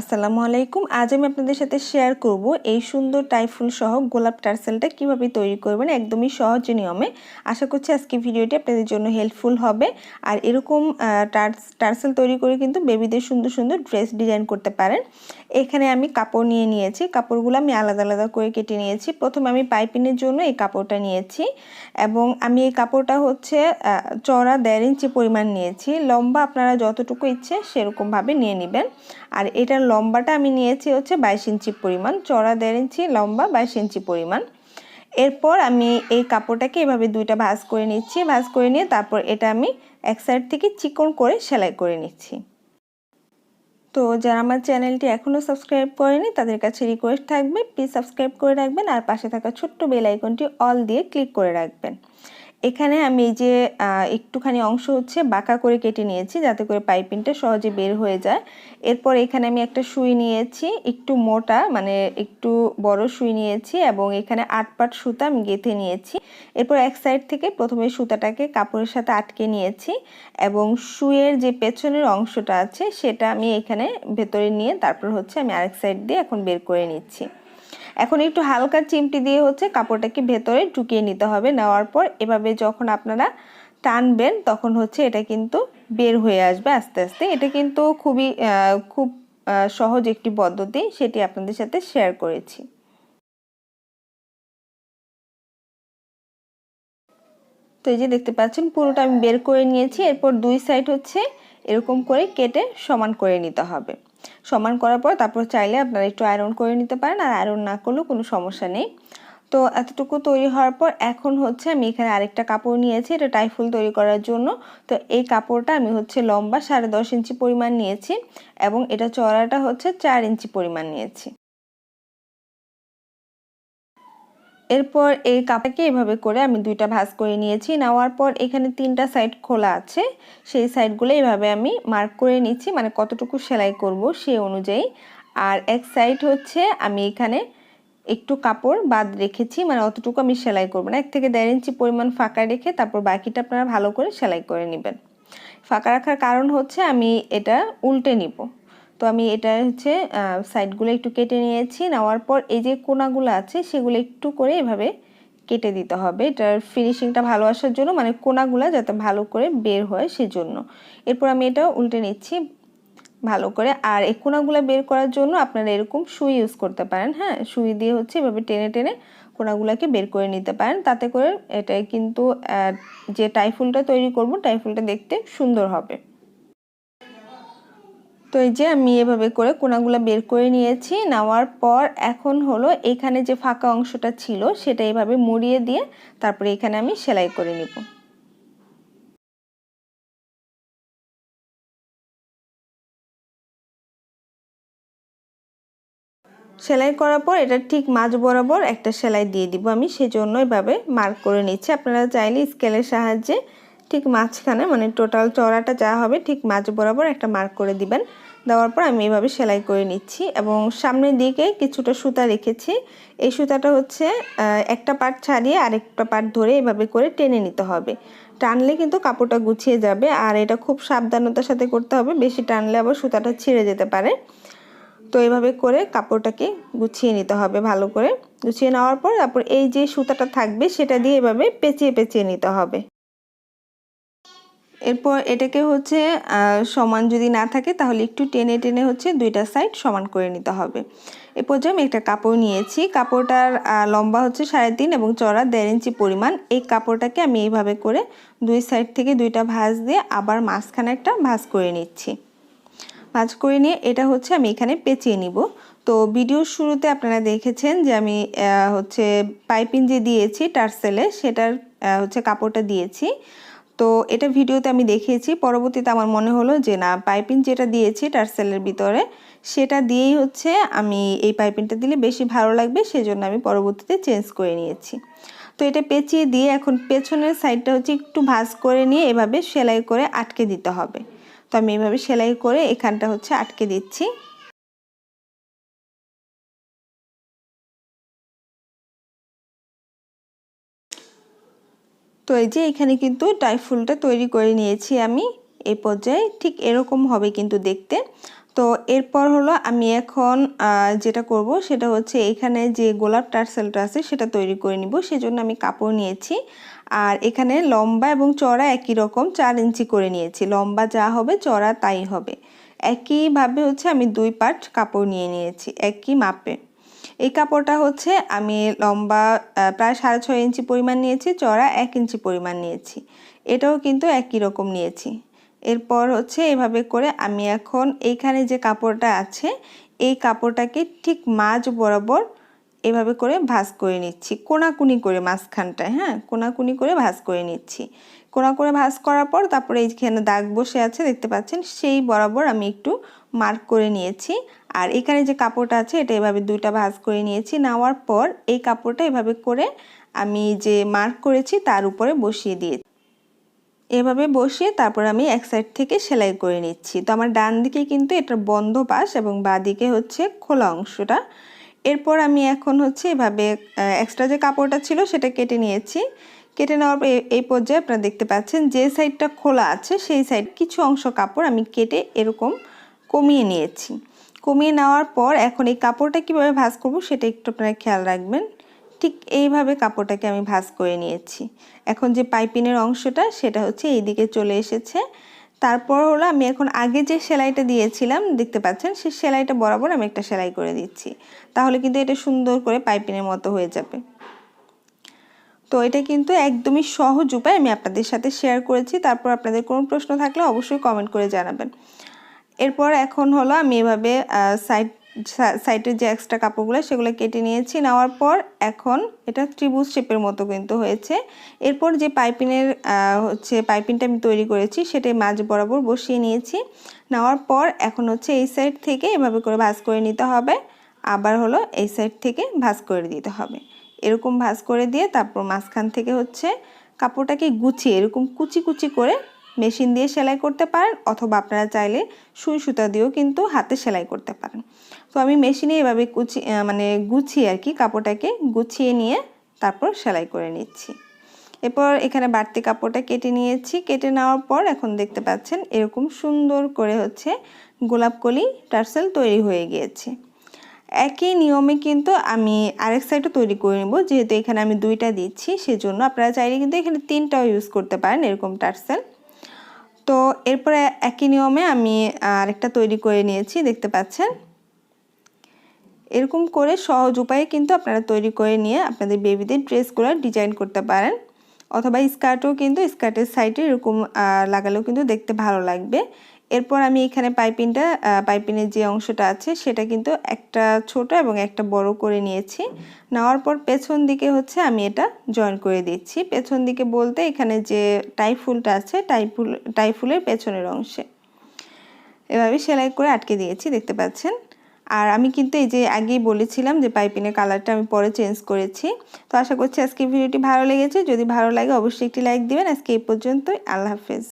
আসসালামু আলাইকুম। আজ আমি আপনাদের সাথে শেয়ার করব এই সুন্দর টাইফুল সহ গোলাপ টার্সেলটা কীভাবে তৈরি করবেন একদমই সহজ নিয়মে। আশা করছি আজকে ভিডিওটি আপনাদের জন্য হেল্পফুল হবে। আর এরকম টার্সেল তৈরি করে কিন্তু বেবিদের সুন্দর সুন্দর ড্রেস ডিজাইন করতে পারেন। এখানে আমি কাপড় নিয়ে নিয়েছি। কাপড়গুলো আমি আলাদা আলাদা করে কেটে নিয়েছি। প্রথমে আমি পাইপিনের জন্য এই কাপড়টা নিয়েছি এবং আমি এই কাপড়টা হচ্ছে চড়া দেড় ইঞ্চি পরিমাণ নিয়েছি। লম্বা আপনারা যতটুকু ইচ্ছে সেরকমভাবে নিয়ে নেবেন। আর এটার লম্বাটা আমি নিয়েছি হচ্ছে বাইশ ইঞ্চি পরিমাণ চড়া দেড় ইঞ্চি লম্বা বাইশ ইঞ্চি পরিমাণ। এরপর আমি এই কাপড়টাকে এভাবে দুইটা ভাঁজ করে নিচ্ছি, ভাঁজ করে নিয়ে তারপর এটা আমি এক সাইড থেকে চিকন করে সেলাই করে নিচ্ছি। তো যারা আমার চ্যানেলটি এখনও সাবস্ক্রাইব করেনি, তাদের কাছে রিকোয়েস্ট থাকবে, প্লিজ সাবস্ক্রাইব করে রাখবেন আর পাশে থাকা ছোট্ট বেল আইকনটি অল দিয়ে ক্লিক করে রাখবেন। এখানে আমি এই যে একটুখানি অংশ হচ্ছে বাঁকা করে কেটে নিয়েছি যাতে করে পাইপিংটা সহজে বের হয়ে যায়। এরপর এখানে আমি একটা সুই নিয়েছি, একটু মোটা মানে একটু বড় সুই নিয়েছি এবং এখানে আট পাট সুতা আমি গেঁথে নিয়েছি। এরপর এক সাইড থেকে প্রথমে সুতাটাকে কাপড়ের সাথে আটকে নিয়েছি এবং সুইয়ের যে পেছনের অংশটা আছে সেটা আমি এখানে ভেতরে নিয়ে তারপর হচ্ছে আমি আরেক সাইড দিয়ে এখন বের করে নিচ্ছি। এখন একটু হালকা চিমটি দিয়ে হচ্ছে কাপড়টাকে ভেতরে ঢুকিয়ে নিতে হবে। নেওয়ার পর এভাবে যখন আপনারা টানবেন, তখন হচ্ছে এটা কিন্তু বের হয়ে আসবে আস্তে আস্তে। এটা কিন্তু খুবই খুব সহজ একটি পদ্ধতি, সেটি আপনাদের সাথে শেয়ার করেছি। তো এই যে দেখতে পাচ্ছেন, পুরোটা আমি বের করে নিয়েছি। এরপর দুই সাইড হচ্ছে এরকম করে কেটে সমান করে নিতে হবে। সমান করার পর তারপর চাইলে আপনারা একটু আয়রন করে নিতে পারেন আর আয়রন না করলেও কোনো সমস্যা নেই। তো এতটুকু তৈরি হওয়ার পর এখন হচ্ছে আমি এখানে আরেকটা কাপড় নিয়েছি, এটা টাইফুল তৈরি করার জন্য। তো এই কাপড়টা আমি হচ্ছে লম্বা সাড়ে দশ ইঞ্চি পরিমাণ নিয়েছি এবং এটা চড়াটা হচ্ছে চার ইঞ্চি পরিমাণ নিয়েছি। এরপর এই কাপটাকে এভাবে করে আমি দুইটা ভাঁজ করে নিয়েছি। নেওয়ার পর এখানে তিনটা সাইড খোলা আছে। সেই সাইডগুলো এভাবে আমি মার্ক করে নিচ্ছি মানে কতটুকু সেলাই করব সেই অনুযায়ী। আর এক সাইড হচ্ছে আমি এখানে একটু কাপড় বাদ রেখেছি মানে অতটুকু আমি সেলাই করব না। এক থেকে দেড় ইঞ্চি পরিমাণ ফাঁকা রেখে তারপর বাকিটা আপনারা ভালো করে সেলাই করে নেবেন। ফাঁকা রাখার কারণ হচ্ছে আমি এটা উল্টে নিব। তো আমি এটা হচ্ছে সাইডগুলো একটু কেটে নিয়েছি। নেওয়ার পর এই যে কোনাগুলো আছে, সেগুলো একটু করে এভাবে কেটে দিতে হবে। এটার ফিনিশিংটা ভালো আসার জন্য মানে কোনাগুলো যাতে ভালো করে বের হয় সেজন্য। এরপর আমি এটা উল্টে নিচ্ছি ভালো করে। আর এই কোনাগুলো বের করার জন্য আপনারা এরকম সুই ইউজ করতে পারেন হ্যাঁ? সুই দিয়ে হচ্ছে এভাবে টেনে টেনে কোনাগুলোকে বের করে নিতে পারেন। তাতে করে এটা কিন্তু যে টাইফুলটা তৈরি করব টাইফুলটা দেখতে সুন্দর হবে। তো এই যে আমি এভাবে করে কোনাগুলো বের করে নিয়েছি, নেওয়ার পর এখন হলো এখানে যে ফাঁকা অংশটা ছিল সেটা এভাবে মুড়িয়ে দিয়ে তারপরে এখানে আমি সেলাই করে নিব। সেলাই করার পর এটা ঠিক মাঝ বরাবর একটা সেলাই দিয়ে দিব আমি সেজন্য এভাবে মার্ক করে নিচ্ছি। আপনারা চাইলে স্কেলের সাহায্যে ঠিক মাঝখানে মানে টোটাল চড়াটা যা হবে ঠিক মাঝ বরাবর একটা মার্ক করে দিবেন। দেওয়ার পর আমি এভাবে সেলাই করে নিচ্ছি এবং সামনের দিকে কিছুটা সুতা রেখেছি। এই সুতাটা হচ্ছে একটা পার্ট ছাড়িয়ে আরেকটা পার্ট ধরে এভাবে করে টেনে নিতে হবে। টানলে কিন্তু কাপড়টা গুছিয়ে যাবে আর এটা খুব সাবধানতার সাথে করতে হবে, বেশি টানলে আবার সুতাটা ছিঁড়ে যেতে পারে। তো এভাবে করে কাপড়টাকে গুছিয়ে নিতে হবে ভালো করে। গুছিয়ে নেওয়ার পর তারপর এই যে সুতাটা থাকবে সেটা দিয়ে এভাবে পেঁচিয়ে পেঁচিয়ে নিতে হবে। এরপর এটাকে হচ্ছে সমান যদি না থাকে তাহলে একটু টেনে টেনে হচ্ছে দুইটা সাইড সমান করে নিতে হবে। এ পর্যায়ে আমি একটা কাপড় নিয়েছি, কাপড়টার লম্বা হচ্ছে সাড়ে তিন এবং চড়া দেড় ইঞ্চি পরিমাণ। এই কাপড়টাকে আমি এইভাবে করে দুই সাইড থেকে দুইটা ভাঁজ দিয়ে আবার মাঝখানে একটা ভাঁজ করে নিচ্ছি। ভাঁজ করে নিয়ে এটা হচ্ছে আমি এখানে পেঁচিয়ে নিব। তো ভিডিওর শুরুতে আপনারা দেখেছেন যে আমি হচ্ছে পাইপিং যে দিয়েছি টার্সেলে, সেটার হচ্ছে কাপড়টা দিয়েছি। তো এটা ভিডিওতে আমি দেখিয়েছি। পরবর্তীতে আমার মনে হলো যে, না, পাইপিং যেটা দিয়েছি টার্সেলের ভিতরে, সেটা দিয়েই হচ্ছে আমি এই পাইপিংটা দিলে বেশি ভালো লাগবে, সেজন্য আমি পরবর্তীতে চেঞ্জ করে নিয়েছি। তো এটা পেঁচিয়ে দিয়ে এখন পেছনের সাইডটা হচ্ছে একটু ভাঁজ করে নিয়ে এভাবে সেলাই করে আটকে দিতে হবে। তো আমি এভাবে সেলাই করে এখানটা হচ্ছে আটকে দিচ্ছি। তো এই যে এখানে কিন্তু টাইফুলটা তৈরি করে নিয়েছি আমি, এই পর্যায়ে ঠিক এরকম হবে কিন্তু দেখতে। তো এরপর হলো আমি এখন যেটা করব সেটা হচ্ছে এখানে যে গোলাপ টার্সেলটা আছে সেটা তৈরি করে নিব, সেজন্য আমি কাপড় নিয়েছি। আর এখানে লম্বা এবং চড়া একই রকম, চার ইঞ্চি করে নিয়েছি। লম্বা যা হবে, চড়া তাই হবে। একইভাবে হচ্ছে আমি দুই পার্ট কাপড় নিয়ে নিয়েছি, একই মাপে। এই কাপড়টা হচ্ছে আমি লম্বা প্রায় সাড়ে ছয় ইঞ্চি পরিমাণ নিয়েছি চড়া এক ইঞ্চি পরিমাণ নিয়েছি। এটাও কিন্তু একই রকম নিয়েছি। এরপর হচ্ছে এভাবে করে আমি এখন এইখানে যে কাপড়টা আছে, এই কাপড়টাকে ঠিক মাঝ বরাবর এভাবে করে ভাজ করে নিচ্ছি। কোনাকুনি করে মাঝখানটায় হ্যাঁ? কোনাকুনি করে ভাজ করে নিচ্ছি। কোনা করে ভাজ করার পর তারপরে এইখানে দাগ বসে আছে, দেখতে পাচ্ছেন? সেই বরাবর আমি একটু মার্ক করে নিয়েছি। আর এখানে যে কাপড়টা আছে, এটা এভাবে দুইটা ভাজ করে নিয়েছি। নেওয়ার পর এই কাপড়টা এভাবে করে আমি যে মার্ক করেছি, তার উপরে বসিয়ে দিয়েছি। এভাবে বসিয়ে তারপর আমি এক সাইড থেকে সেলাই করে নিচ্ছি। তো আমার ডান দিকে কিন্তু এটার বন্ধ পাশ এবং বাঁ দিকে হচ্ছে খোলা অংশটা। এরপর আমি এখন হচ্ছে এভাবে এক্সট্রা যে কাপড়টা ছিল, সেটা কেটে নিয়েছি। কেটে নেওয়ার এই পর্যায়ে আপনারা দেখতে পাচ্ছেন যে সাইডটা খোলা আছে, সেই সাইড কিছু অংশ কাপড় আমি কেটে এরকম কমিয়ে নিয়েছি। কমিয়ে নেওয়ার পর এখন এই কাপড়টা কীভাবে ভাজ করব সেটা একটু আপনারা খেয়াল রাখবেন। ঠিক এইভাবে কাপড়টাকে আমি ভাজ করে নিয়েছি। এখন যে পাইপিনের অংশটা সেটা হচ্ছে এই দিকে চলে এসেছে। তারপর হলো আমি এখন আগে যে সেলাইটা দিয়েছিলাম, দেখতে পাচ্ছেন, সেই সেলাইটা বরাবর আমি একটা সেলাই করে দিচ্ছি। তাহলে কিন্তু এটা সুন্দর করে পাইপিনের মতো হয়ে যাবে। তো এটা কিন্তু একদমই সহজ উপায় আমি আপনাদের সাথে শেয়ার করেছি। তারপর আপনাদের কোনো প্রশ্ন থাকলে অবশ্যই কমেন্ট করে জানাবেন। এরপর এখন হলো আমি এভাবে সাইড সাইডের যে এক্সট্রা কাপড়গুলো, সেগুলো কেটে নিয়েছি। নেওয়ার পর এখন এটা ত্রিভুজ শেপের মতো কিন্তু হয়েছে। এরপর যে পাইপিনের হচ্ছে পাইপিনটা আমি তৈরি করেছি, সেটাই মাঝ বরাবর বসিয়ে নিয়েছি। নেওয়ার পর এখন হচ্ছে এই সাইড থেকে এভাবে করে ভাজ করে নিতে হবে। আবার হলো এই সাইড থেকে ভাজ করে দিতে হবে। এরকম ভাজ করে দিয়ে তারপর মাঝখান থেকে হচ্ছে কাপড়টাকে গুছিয়ে, এরকম কুচি কুচি করে মেশিন দিয়ে সেলাই করতে পারেন অথবা আপনারা চাইলে সুই সুতা দিয়েও কিন্তু হাতে সেলাই করতে পারেন। তো আমি মেশিনে এভাবে কুচি মানে গুছিয়ে আর কি কাপড়টাকে গুছিয়ে নিয়ে তারপর সেলাই করে নিচ্ছি। এরপর এখানে বাড়তি কাপড়টা কেটে নিয়েছি। কেটে নেওয়ার পর এখন দেখতে পাচ্ছেন এরকম সুন্দর করে হচ্ছে গোলাপকলি টার্সেল তৈরি হয়ে গিয়েছে। একই নিয়মে কিন্তু আমি আরেক সাইডও তৈরি করে নেব। যেহেতু এখানে আমি দুইটা দিচ্ছি, সেজন্য আপনারা চাইলে কিন্তু এখানে তিনটাও ইউজ করতে পারেন এরকম টার্সেল। তো এরপরে একই নিয়মে আমি আরেকটা তৈরি করে নিয়েছি, দেখতে পাচ্ছেন। এরকম করে সহজ উপায়ে কিন্তু আপনারা তৈরি করে নিয়ে আপনাদের বেবিদের ড্রেসগুলো ডিজাইন করতে পারেন। অথবা স্কার্টও কিন্তু স্কার্টের সাইডে এরকম লাগালেও কিন্তু দেখতে ভালো লাগবে। এরপর আমি এখানে পাইপিংটা পাইপিনের যে অংশটা আছে সেটা কিন্তু একটা ছোট এবং একটা বড় করে নিয়েছি। নেওয়ার পর পেছন দিকে হচ্ছে আমি এটা জয়েন করে দিচ্ছি। পেছন দিকে বলতে এখানে যে টাইফুলটা আছে টাইফুল টাইফুলের পেছনের অংশে। এভাবে সেলাই করে আটকে দিয়েছি, দেখতে পাচ্ছেন? আর আমি কিন্তু এই যে আগেই বলেছিলাম যে পাইপিনের কালারটা আমি পরে চেঞ্জ করেছি। তো আশা করছি আজকে ভিডিওটি ভালো লেগেছে। যদি ভালো লাগে অবশ্যই একটি লাইক দিবেন। আজকে এই পর্যন্তই। আল্লাহ হাফেজ।